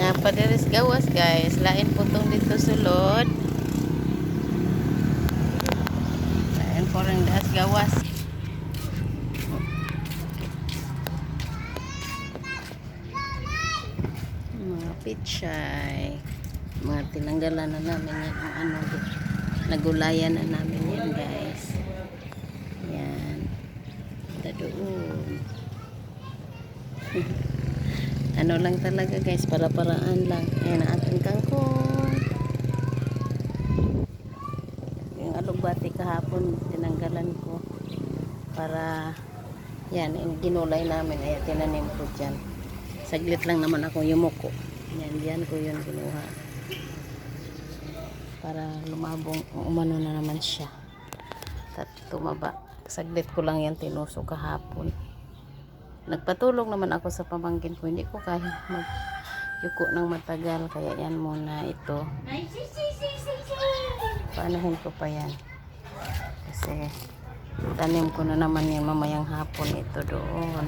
Napadiris gawas guys. Lain putong dito sulod. Lain po rin daas gawas. Mga pichay. Mga tinanggalan na namin yan. Ang ano, nagulayan na namin yan guys. Yan. Ito doon. ano lang talaga guys, para-paraan lang. Ayan ang ating kangkong. Yung alugbati kahapon, tinanggalan ko. Para, yan, yung ginulay namin. Ayan, tinanim ko dyan. Saglit lang naman ako yumuko. Yan, yan ko yun kinuha. Para lumabong, umano na naman siya. At tumaba. Saglit ko lang yan tinuso kahapon. Nagpatulog naman ako sa pamangkin ko. Hindi ko kaya mag yuko ng matagal. Kaya yan muna ito. Paanahin ko pa yan. Kasi tanim ko na naman yan mamayang hapon ito doon.